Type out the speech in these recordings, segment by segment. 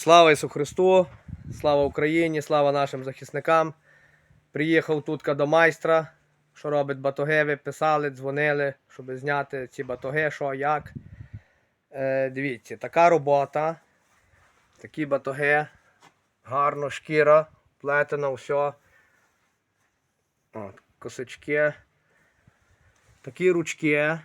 Слава Ісу Христу, слава Україні, слава нашим захисникам. Приїхав тут до майстра, що робить батоги, писали, дзвонили, щоб зняти ці батоги, що, як. Е, дивіться, така робота, такі батоги, гарно шкіра, плетена, все. От, косички. Такі ручки.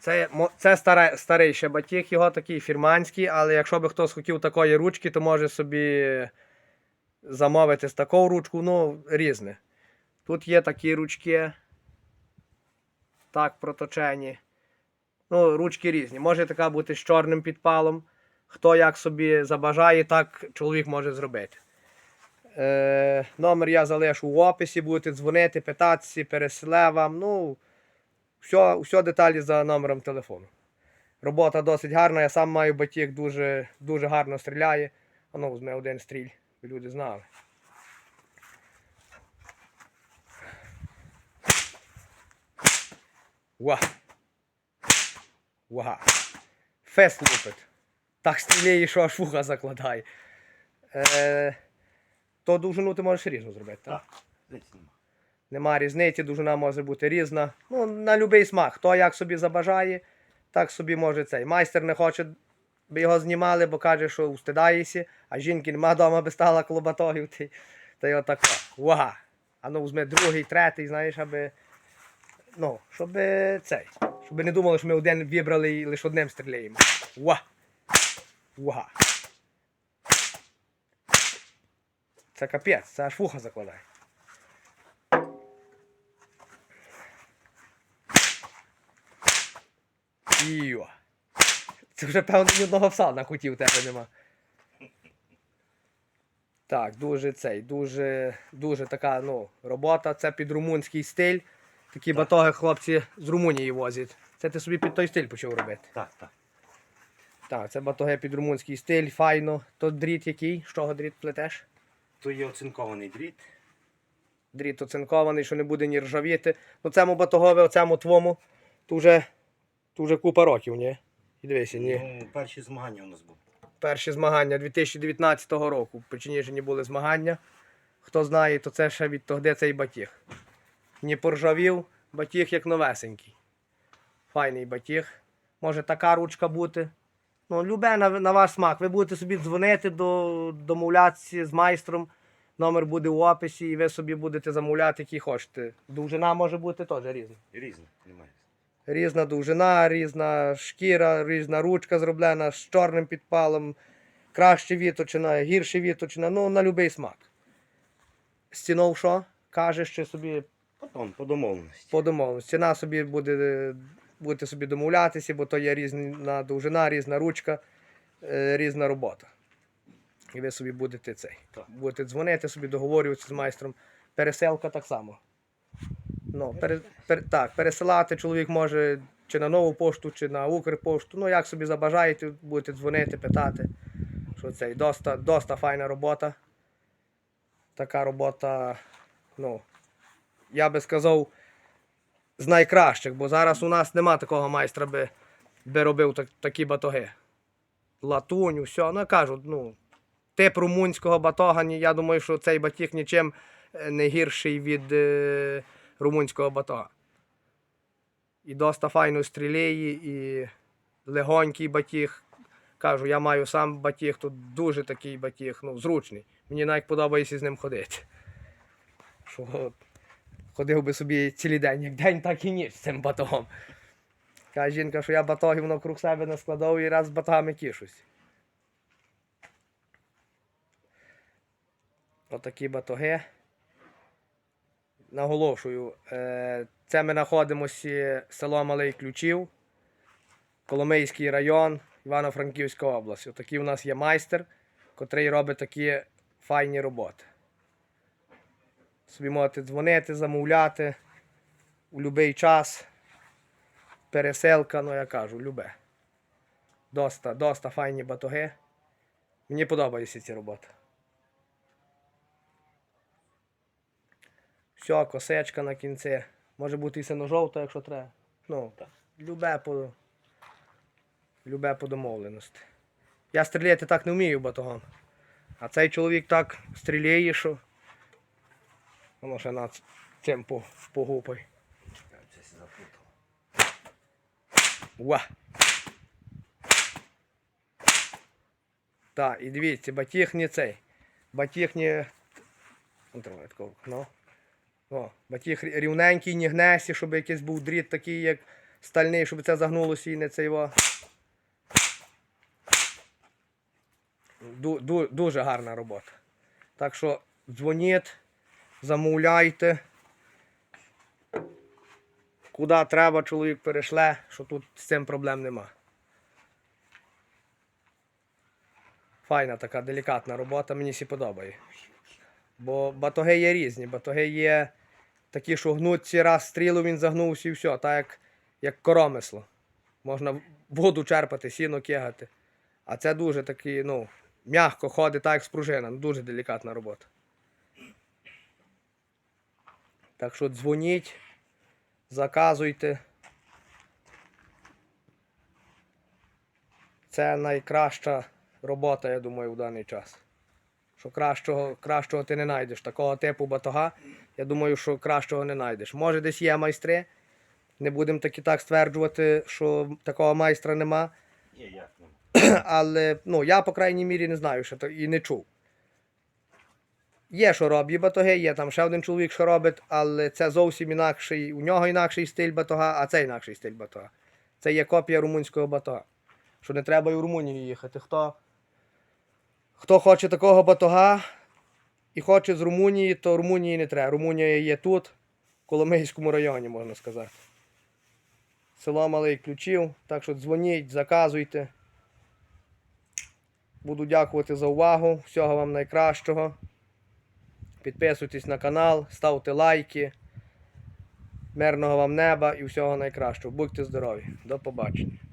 Це, це старе, старий ще батіг, його такий фірманський, але якщо би хтось хотів такої ручки, то може собі замовити з таку ручку, ну, різне. Тут є такі ручки, так проточені. Ну, ручки різні. Може така бути з чорним підпалом. Хто як собі забажає, так чоловік може зробити. Е, номер я залишу в описі, будете дзвонити, питатися, переселе вам. Ну, все, все деталі за номером телефону. Робота досить гарна, я сам маю батіг, дуже, дуже гарно стріляє. А ну, візьме один стріль, люди знали. Ва. Ва. Фест лупить. Так стріляє, що аж вуха закладає. Е, то довжину ти можеш різно зробити, так? Так, нема. Нема різниці, довжина може бути різна. Ну, на будь-який смак. Хто як собі забажає, так собі може цей. Майстер не хоче, би його знімали, бо каже, що устидаєшся, а жінки нема вдома би стала клобатогів. Та й отако. Вага. А ну візьми другий, третій, знаєш, аби. Ну, щоб цей. Щоб не думали, що ми один вибрали і лише одним стріляємо. Ва. Вага. Це капець, це аж вуха закладає. Це вже певно ні одного пса на куті в тебе нема. Так, дуже цей, дуже, дуже така ну, робота. Це під румунський стиль. Такі батоги хлопці з Румунії возять. Це ти собі під той стиль почав робити. Так, так. Так, це батоги під румунський стиль, файно. То дріт який? З чого дріт плетеш? То є оцинкований дріт. Дріт оцинкований, що не буде ні ржавіти. Ну цьому батогові, оцему твому, то вже, то вже купа років, ні? І дивися, ні. Ну, перші змагання у нас були. перші змагання 2019 року. В Печеніжині були змагання. Хто знає, то це ще від того, де цей батіг. Не поржавів, батіг як новесенький. Файний батіг. Може така ручка бути. Ну, любе на, на ваш смак. Ви будете собі дзвонити, до, домовлятися з майстром. Номер буде в описі, і ви собі будете замовляти, який хочете. Довжина може бути теж різна. Різне, немає. Різна довжина, різна шкіра, різна ручка зроблена з чорним підпалом, краще віточина, гірше віточина, ну на будь-який смак. Стінов що? Кажеш, чи собі Потім, по домовленості. по домовленості. Ціна собі буде, будете собі домовлятися, бо то є різна довжина, різна ручка, е, різна робота. І ви собі будете цей. Так. Будете дзвонити собі, договорюватися з майстром. Переселка так само. Ну, пере, пер, так, пересилати чоловік може чи на нову пошту, чи на Укрпошту. Ну, як собі забажаєте, будете дзвонити, питати. Що це доста, доста файна робота. Така робота, ну, я би сказав, з найкращих, бо зараз у нас нема такого майстра, би, би робив так, такі батоги. Латунь, все. Ну, я кажу, ну, тип румунського батога, я думаю, що цей батіг нічим е, не гірший від е, румунського батога. І доста файно стрілеє, і легонький батіг. Кажу, я маю сам батіг, тут дуже такий батіг, ну, зручний. Мені навіть подобається з ним ходити. Що ходив би собі цілий день, як день, так і ніч з цим батогом. Каже жінка, що я батогів навкруг себе не складав і раз з батогами тішусь. Отакі батоги. Наголошую, е, це ми знаходимося село Малий Ключів, Коломийський район, Івано-Франківська область. Отакий у нас є майстер, котрий робить такі файні роботи. Собі можете дзвонити, замовляти у будь-який час. Переселка, ну я кажу, любе. Доста, доста файні батоги. Мені подобаються ці роботи. Все, косечка на кінці. Може бути і сино-жовта, якщо треба. Ну, любе по, любе по домовленості. Я стріляти так не вмію батогом. А цей чоловік так стріляє, що. Воно ще на цим погупай. Уа. Так, і дивіться, батіг не цей. Батіг не. Ну. О, батіг рі- рівненький, не гнесі, щоб якийсь був дріт такий, як стальний, щоб це загнулося і не цей во. Ду, ду, дуже гарна робота. Так що дзвоніть, замовляйте. Куди треба, чоловік перешле, що тут з цим проблем нема. Файна така делікатна робота, мені сі подобає. Бо батоги є різні. Батоги є такі, що гнуться, раз стрілу він загнувся і все, так як, як коромисло. Можна воду черпати, сіно кигати. А це дуже такий, ну, м'яко ходить, так як спружина. Дуже делікатна робота. Так що дзвоніть, заказуйте. Це найкраща робота, я думаю, в даний час. Що кращого, кращого ти не знайдеш. Такого типу батога, я думаю, що кращого не знайдеш. Може, десь є майстри. Не будемо так і так стверджувати, що такого майстра нема. Є як нема. Але ну, я, по крайній мірі, не знаю, що і не чув. Є, що роблять батоги, є там ще один чоловік, що робить, але це зовсім інакший. У нього інакший стиль батога, а це інакший стиль батога. Це є копія румунського батога. Що не треба і в Румунію їхати. Хто, хто хоче такого батога і хоче з Румунії, то Румунії не треба. Румунія є тут, в Коломийському районі, можна сказати. Село Малий Ключів, так що дзвоніть, заказуйте. Буду дякувати за увагу. Всього вам найкращого. Підписуйтесь на канал, ставте лайки. Мирного вам неба і всього найкращого. Будьте здорові. До побачення.